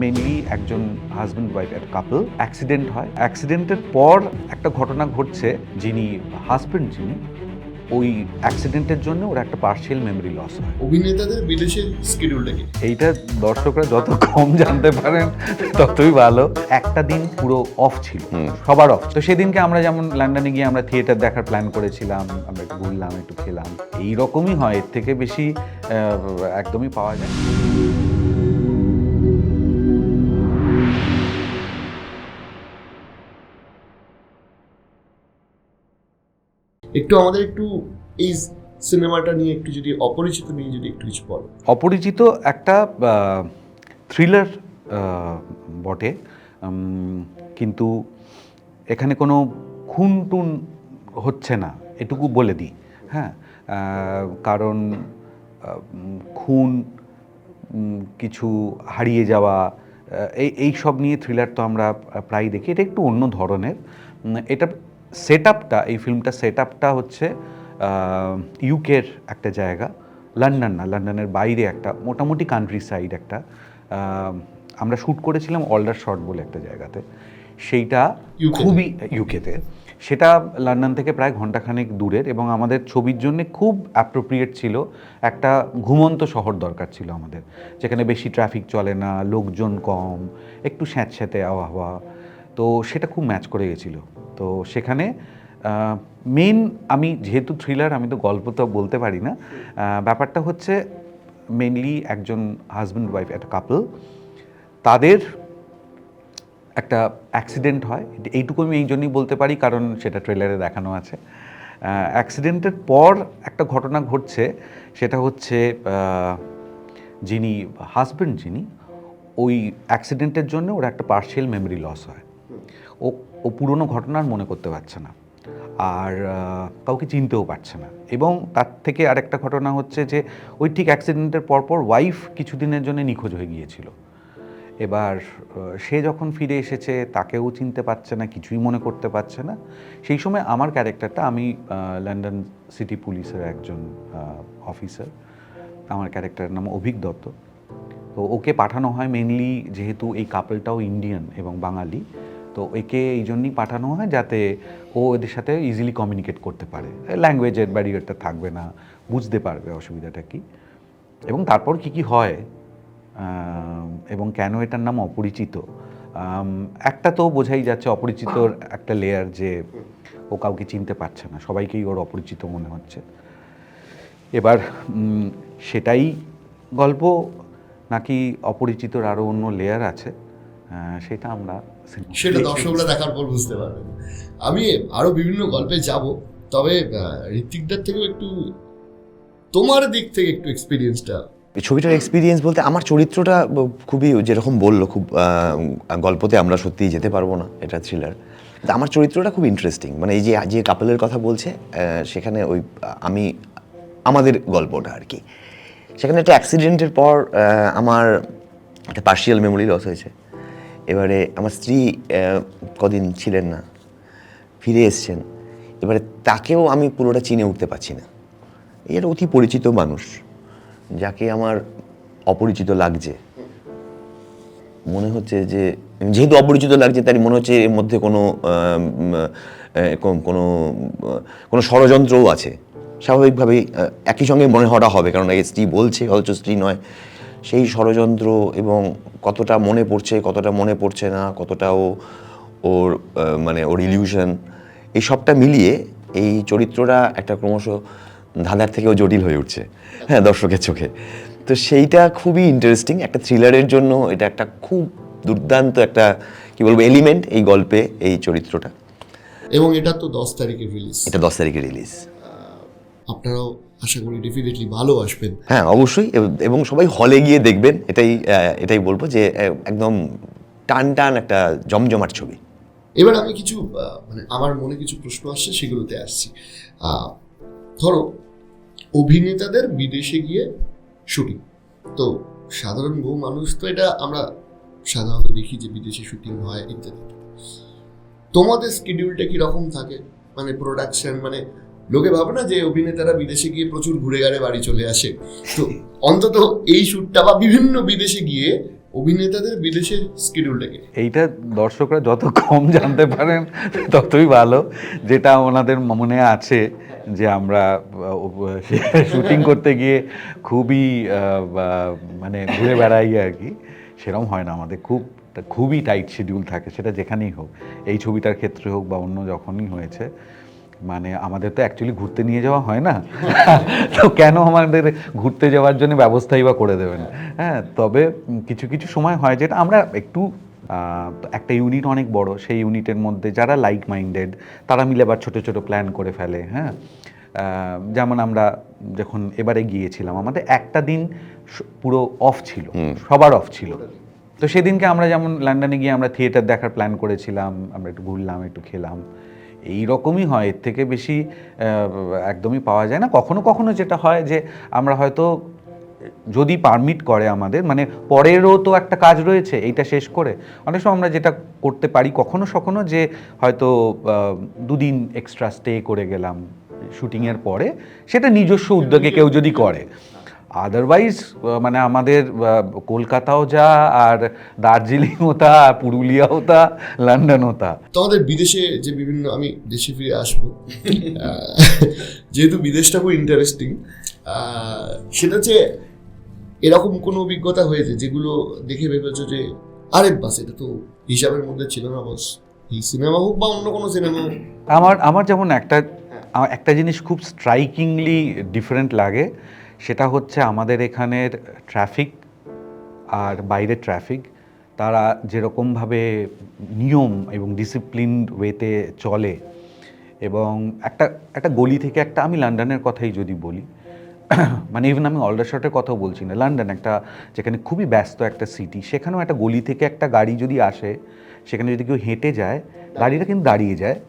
Mainly একজন husband wife একটা couple accident হয়। অ্যাক্সিডেন্টের পর একটা ঘটনা ঘটছে যিনি হাজব্যান্ড যিনি ওই অ্যাক্সিডেন্টের জন্য ওর একটা পার্শিয়াল মেমরি লস হয়। অভিনেতাদের বিদেশের স্কেডিউলটা কি? এইটা দর্শকরা যত কম জানতে পারেন ততই ভালো। একটা দিন পুরো অফ ছিল সবার অফ তো সেদিনকে আমরা যেমন লন্ডনে গিয়ে আমরা থিয়েটার দেখার প্ল্যান করেছিলাম আমরা একটু ঘুরলাম একটু খেলাম। এই রকমই হয় এর থেকে বেশি একদমই পাওয়া যায় একটু আমাদের একটু এই সিনেমাটা নিয়ে একটু যদি অপরিচিত নিয়ে যদি একটু কিছু বলো। অপরিচিত একটা থ্রিলার বটে। কিন্তু এখানে কোনো খুন টুন হচ্ছে না, এটুকু বলে দিই হ্যাঁ? কারণ খুন কিছু হারিয়ে যাওয়া এই এই সব নিয়ে থ্রিলার তো আমরা প্রায় দেখি। এটা একটু অন্য ধরনের। এটা সেট আপটা এই ফিল্মটা সেট আপটা হচ্ছে ইউকের একটা জায়গা লন্ডন না লন্ডনের বাইরে একটা মোটামুটি কান্ট্রি সাইড একটা আমরা শ্যুট করেছিলাম অল্ডার শর্ট বলে একটা জায়গাতে। সেইটা খুবই ইউকেতে সেটা লন্ডন থেকে প্রায় ঘন্টাখানেক দূরের এবং আমাদের ছবির জন্য খুব অ্যাপ্রোপ্রিয়েট ছিল। একটা ঘুমন্ত শহর দরকার ছিল আমাদের যেখানে বেশি ট্রাফিক চলে না লোকজন কম একটু স্যাঁতস্যাঁতে আবহাওয়া। তো সেটা খুব ম্যাচ করে গেছিল। তো সেখানে মেন আমি যেহেতু থ্রিলার আমি তো গল্প তো বলতে পারি না ব্যাপারটা হচ্ছে মেনলি একজন হাজব্যান্ড ওয়াইফ একটা কাপল তাদের একটা অ্যাক্সিডেন্ট হয়। এইটুকু আমি এই জন্যই বলতে পারি, কারণ সেটা ট্রেলারে দেখানো আছে। অ্যাক্সিডেন্টের পর একটা ঘটনা ঘটছে, সেটা হচ্ছে যিনি হাজব্যান্ড যিনি, ওই অ্যাক্সিডেন্টের জন্য ওর একটা পার্শিয়াল মেমরি লস হয়। ও ও পুরনো ঘটনার মনে করতে পারছে না। আর কাউকে চিনতেও পারছে না। এবং তার থেকে আরেকটা ঘটনা হচ্ছে যে, ওই ঠিক অ্যাক্সিডেন্টের পরপর ওয়াইফ কিছুদিনের জন্য নিখোঁজ হয়ে গিয়েছিল। এবার সে যখন ফিরে এসেছে, তাকেও চিনতে পারছে না, কিছুই মনে করতে পারছে না। সেই সময় আমার ক্যারেক্টারটা আমি লন্ডন সিটি পুলিশের একজন অফিসার আমার ক্যারেক্টারের নাম অভিক দত্ত। তো ওকে পাঠানো হয় মেনলি যেহেতু এই কাপলটাও ইন্ডিয়ান এবং বাঙালি। তো একে এই জন্যই পাঠানো হয় যাতে ও এদের সাথে ইজিলি কমিউনিকেট করতে পারে। ল্যাঙ্গুয়েজের ব্যারিয়ারটা থাকবে না, বুঝতে পারবে অসুবিধাটা কি। এবং তারপর কি কি হয় এবং কেন এটার নাম অপরিচিত? একটা তো বোঝাই যাচ্ছে অপরিচিতর একটা লেয়ার যে ও কাউকে চিনতে পারছে না, সবাইকেই ওর অপরিচিত মনে হচ্ছে। এবার সেটাই গল্প, নাকি অপরিচিতর আরও অন্য লেয়ার আছে? সেটা আমরা সেটা দর্শকরা দেখার পর বুঝতে পারবেন আমি আরও বিভিন্ন গল্পে যাব তবে ঋত্বিকদার থেকেও একটু তোমার দিক থেকে একটু এক্সপিরিয়েন্সটা ছবিটার এক্সপিরিয়েন্স বলতে আমার চরিত্রটা খুবই যেরকম বলল খুব গল্পতে আমরা সত্যিই যেতে পারব না এটা থ্রিলার আমার চরিত্রটা খুব ইন্টারেস্টিং মানে এই যে যে কাপলের কথা বলছে সেখানে ওই আমি আমাদের গল্পটা আর কি। সেখানে একটা অ্যাক্সিডেন্টের পর আমার একটা পার্শিয়াল মেমোরি লস হয়েছে। এবারে আমার স্ত্রী কদিন ছিলেন না, ফিরে এসছেন। এবারে তাকেও আমি পুরোটা চিনে উঠতে পারছি না। এর অতি পরিচিত মানুষ, যাকে আমার অপরিচিত লাগছে। মনে হচ্ছে যে, যেহেতু অপরিচিত লাগছে, তাই মনে হচ্ছে এর মধ্যে কোনো কোন- কোনো ষড়যন্ত্রও আছে। স্বাভাবিকভাবেই একই সঙ্গে মনে হওয়াটা হবে, কারণ স্ত্রী বলছে, অথচ স্ত্রী নয়। সেই ষড়যন্ত্র এবং কতটা মনে পড়ছে কতটা মনে পড়ছে না কতটা ও ওর মানে ওর ইলিউশন এই সবটা মিলিয়ে এই চরিত্রটা একটা ক্রমশ ধাঁধার থেকেও জটিল হয়ে উঠছে হ্যাঁ দর্শকের চোখে। তো সেইটা খুবই ইন্টারেস্টিং একটা থ্রিলারের জন্য এটা একটা খুব দুর্দান্ত একটা কি বলব এলিমেন্ট এই গল্পে এই চরিত্রটা। এবং এটা তো দশ তারিখে রিলিজ এটা দশ তারিখে রিলিজ আপনারাও আশা করি ডেফিনেটলি ভালো আসবেন। হ্যাঁ অবশ্যই। এবং সবাই হলে গিয়ে দেখবেন এটাই এটাই বলব যে একদম টান টান একটা জমজমাট ছবি। এবার আমি কিছু মানে আমার মনে কিছু প্রশ্ন আসছে সেগুলোতে আসছি। ধরো অভিনেতাদের বিদেশে গিয়ে শুটিং তো সাধারণ বহু মানুষ তো এটা আমরা সাধারণত দেখি যে বিদেশে শুটিং হয় ইত্যাদি। তোমাদের স্কেডিউলটা কি রকম থাকে? মানে প্রোডাকশন মানে লোকে ভাবে না যে অভিনেতারা বিদেশে গিয়ে প্রচুর ঘুরে গাড়ে বাড়ি চলে আসে। তো অন্তত এই শ্যুটটা বা বিভিন্ন বিদেশে গিয়ে অভিনেতাদের বিদেশের শিডিউলটাকে এইটা দর্শকরা যত কম জানতে পারেন, ততই ভালো। যেটা ওনাদের মনে আছে যে আমরা শুটিং করতে গিয়ে খুবই মানে ঘুরে বেড়াই আর কি। সেরকম হয় না আমাদের। খুব, খুবই টাইট শিডিউল থাকে, সেটা যেখানেই হোক। এই ছবিটার ক্ষেত্রে হোক বা অন্য যখনই হয়েছে মানে আমাদের তো অ্যাকচুয়ালি ঘুরতে নিয়ে যাওয়া হয় না। তো কেন আমাদের ঘুরতে যাওয়ার জন্য ব্যবস্থাই বা করে দেবেন? হ্যাঁ তবে কিছু কিছু সময় হয় যেটা আমরা একটু একটা ইউনিট অনেক বড় সেই ইউনিটের মধ্যে যারা লাইক মাইন্ডেড তারা মিলে আবার ছোটো ছোটো প্ল্যান করে ফেলে হ্যাঁ। যেমন আমরা যখন এবারে গিয়েছিলাম আমাদের একটা দিন পুরো অফ ছিল সবার অফ ছিল। তো সেদিনকে আমরা যেমন লন্ডনে গিয়ে আমরা থিয়েটার দেখার প্ল্যান করেছিলাম আমরা একটু ঘুরলাম একটু খেলাম। এই রকমই হয় এর থেকে বেশি একদমই পাওয়া যায় না। কখনো কখনো যেটা হয় যে আমরা হয়তো যদি পারমিট করে আমাদের মানে পরেরও তো একটা কাজ রয়েছে এইটা শেষ করে। অনেক সময় আমরা যেটা করতে পারি কখনো কখনো যে হয়তো দুদিন এক্সট্রা স্টে করে গেলাম শুটিংয়ের পরে সেটা নিজস্ব উদ্যোগে কেউ যদি করে। আদারওয়াইজ মানে আমাদের কলকাতাও যা আর দার্জিলিংও তা পুরুলিয়াও তা লন্ডনও তা। তোমাদের বিদেশে যে বিভিন্ন আমি দেশে ফিরে আসব। যেহেতু বিদেশটা খুব ইন্টারেস্টিং সেটা হচ্ছে এরকম কোনো অভিজ্ঞতা হয়েছে যেগুলো দেখে ভেবেছো যে আরে বাস এটা তো হিসাবের মধ্যে ছিল না বস এই সিনেমা হোক বা অন্য কোনো সিনেমা হোক। আমার আমার যেমন একটা একটা জিনিস খুব স্ট্রাইকিংলি ডিফারেন্ট লাগে সেটা হচ্ছে আমাদের এখানের ট্রাফিক আর বাইরের ট্রাফিক তারা যেরকমভাবে নিয়ম এবং ডিসিপ্লিনড ওয়েতে চলে এবং একটা একটা গলি থেকে একটা, আমি লন্ডনের কথাই যদি বলি মানে ইভেন আমি অলডারশটের কথাও বলছি না, লন্ডন একটা যেখানে খুবই ব্যস্ত একটা সিটি সেখানেও একটা গলি থেকে একটা গাড়ি যদি আসে, সেখানে যদি কেউ হেঁটে যায়, গাড়িটা কিন্তু দাঁড়িয়ে যায়।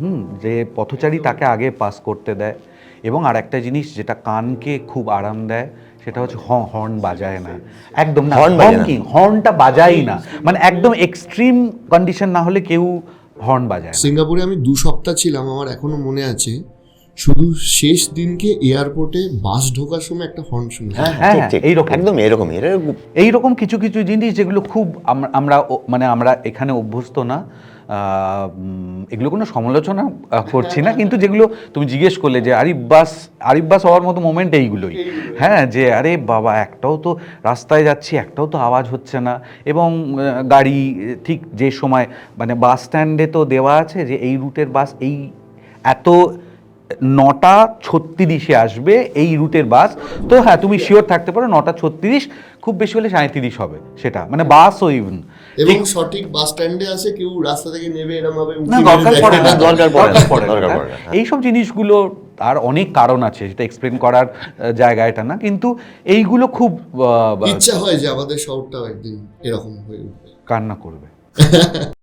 হুম, যে পথচারী তাকে আগে পাস করতে দেয়। এবং আর একটা জিনিস যেটা কানকে খুব আরাম দেয় সেটা হচ্ছে হ- হর্ন বাজায় না। একদম না হর্নটা বাজাই না। মানে একদম এক্সট্রিম কন্ডিশন না হলে কেউ হর্ন বাজায় সিঙ্গাপুরে আমি দু সপ্তাহ ছিলাম আমার এখনও মনে আছে। শুধু শেষ দিনকে এয়ারপোর্টে বাস ঢোকার সময় একটা হর্ন শুনে হ্যাঁ হ্যাঁ, ঠিক ঠিক এইরকম। একদম এরকমই এটা এইরকম কিছু কিছু জিনিস যেগুলো খুব আমরা মানে আমরা এখানে অভ্যস্ত না। এগুলো কোনো সমালোচনা করছি না কিন্তু যেগুলো তুমি জিজ্ঞেস করলে যে আরিফ বাস আরিফ বাস হওয়ার মতো মোমেন্ট এইগুলোই। হ্যাঁ যে আরে বাবা একটাও তো রাস্তায় যাচ্ছি একটাও তো আওয়াজ হচ্ছে না। এবং গাড়ি ঠিক যে সময় মানে বাস স্ট্যান্ডে তো দেওয়া আছে যে এই রুটের বাস এই এত নটা ছত্রিশে আসবে এই রুটের বাস। তো হ্যাঁ তুমি শিওর থাকতে পারো নটা ছত্রিশ খুব বেশি হলে সাঁত্রিশ হবে সেটা। মানে বাসও ইভেন এবং সঠিক বাস স্ট্যান্ডে আসে কেউ রাস্তা থেকে নেবে ভাবে না দরকার পড়ে না। দরকার পড়ে দরকার পড়ে হ্যাঁ। এইসব জিনিসগুলো আর অনেক কারণ আছে সেটা এক্সপ্লেন করার জায়গা এটা না। কিন্তু এইগুলো খুব আহ, ইচ্ছা হয় যে আমাদের শহরটাও একদিন এরকম হয়ে উঠবে। কান্না করবে।